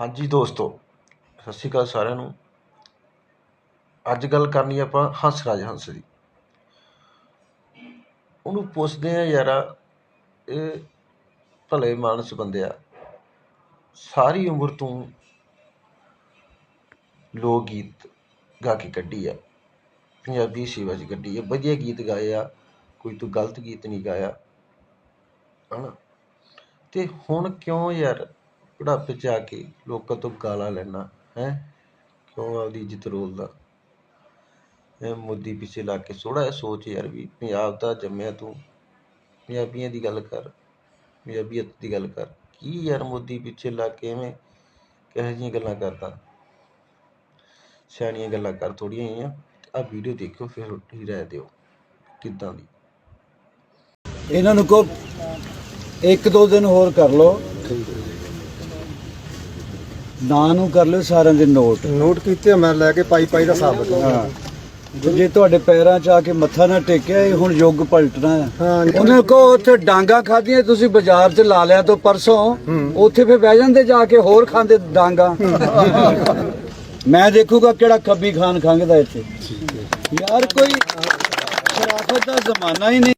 ਹਾਂਜੀ ਦੋਸਤੋ, ਸਤਿ ਸ਼੍ਰੀ ਅਕਾਲ ਸਾਰਿਆਂ ਨੂੰ। ਅੱਜ ਗੱਲ ਕਰਨੀ ਆਪਾਂ ਹੰਸ ਰਾਜ ਹੰਸ ਦੀ। ਉਹਨੂੰ ਪੁੱਛਦੇ ਆ ਯਾਰਾ, ਇਹ ਭਲੇ ਮਾਨਸ ਬੰਦਿਆ ਸਾਰੀ ਉਮਰ ਤੂੰ ਲੋਕ ਗੀਤ ਗਾ ਕੇ ਕੱਢੀ ਆ। ਪੰਜਾਬੀ ਸੇਵਾ 'ਚ ਕੱਢੀ ਆ। ਵਧੀਆ ਗੀਤ ਗਾਏ ਆ। ਕੋਈ ਤੂੰ ਗਲਤ ਗੀਤ ਨਹੀਂ ਗਾਇਆ। ਹਨਾ? ਤੇ ਹੁਣ ਕਿਉਂ ਯਾਰ ਬੁਢਾਪੇ 'ਚ ਆ ਕੇ ਲੋਕਾਂ ਤੋਂ ਗਾਲਾਂ ਲੈਣਾ, ਹੈਂ? ਕਿਉਂ ਆਪਦੀ ਇੱਜ਼ਤ ਰੋਲਦਾ? ਇਹ ਮੋਦੀ ਪਿੱਛੇ ਲੱਗ ਕੇ ਥੋੜਾ ਜਿਹਾ ਸੋਚ ਯਾਰ ਵੀ ਪੰਜਾਬ ਦਾ ਜੰਮਿਆ ਤੂੰ। ਪੰਜਾਬੀਆਂ ਦੀ ਗੱਲ ਕਰ, ਪੰਜਾਬੀਅਤ ਦੀ ਗੱਲ ਕਰ। ਕੀ ਯਾਰ ਮੋਦੀ ਪਿੱਛੇ ਲੱਗ ਕੇ ਐਵੇਂ ਕਿਹੋ ਜਿਹੀਆਂ ਗੱਲਾਂ ਕਰਦਾ? ਸਿਆਣੀਆਂ ਗੱਲਾਂ ਕਰ ਥੋੜੀਆਂ ਜਿਹੀਆਂ। ਆ ਵੀਡੀਓ ਦੇਖਿਓ, ਫਿਰ ਹੀ ਰਹਿ ਦਿਓ। ਕਿੱਦਾਂ ਦੀ? ਇਹਨਾਂ ਨੂੰ ਕੋ ਇੱਕ ਦੋ ਦਿਨ ਹੋਰ ਕਰ ਲਓ। ਨਾਂ ਨੂੰ ਕਰ ਲਿਓ ਸਾਰਿਆਂ ਦੇ ਨੋਟ। ਨੋਟ ਕੀਤੇ ਆ, ਮੈਂ ਲੈ ਕੇ ਪਾਈ ਪਾਈ ਦਾ ਹਿਸਾਬ ਹਾਂ। ਤੇ ਜੇ ਤੁਹਾਡੇ ਪੈਰਾਂ 'ਚ ਆ ਕੇ ਮੱਥਾ ਨਾ ਟੇਕਿਆ ਇਹ ਹੁਣ ਯੁੱਗ ਪਲਟਣਾ ਹੈ। ਹਾਂ ਜੀ। ਉਹਨਾਂ ਕੋ ਉੱਥੇ ਡਾਂਗਾ ਖਾਧੀਆਂ ਤੁਸੀਂ ਬਾਜ਼ਾਰ 'ਚ ਲਾ ਲਿਆ ਤੋਂ ਪਰਸੋਂ ਉੱਥੇ ਫੇ ਬਹਿ ਜਾਂਦੇ ਜਾ ਕੇ ਹੋਰ ਖਾਂਦੇ ਡਾਂਗਾ। ਮੈਂ ਦੇਖੂਗਾ ਕਿਹੜਾ ਕੱਬੀ ਖਾਨ ਖੰਗਦਾ ਇੱਥੇ। ਯਾਰ ਕੋਈ ਸ਼ਰਾਫਤ ਦਾ ਜ਼ਮਾਨਾ ਹੀ ਨਹੀਂ।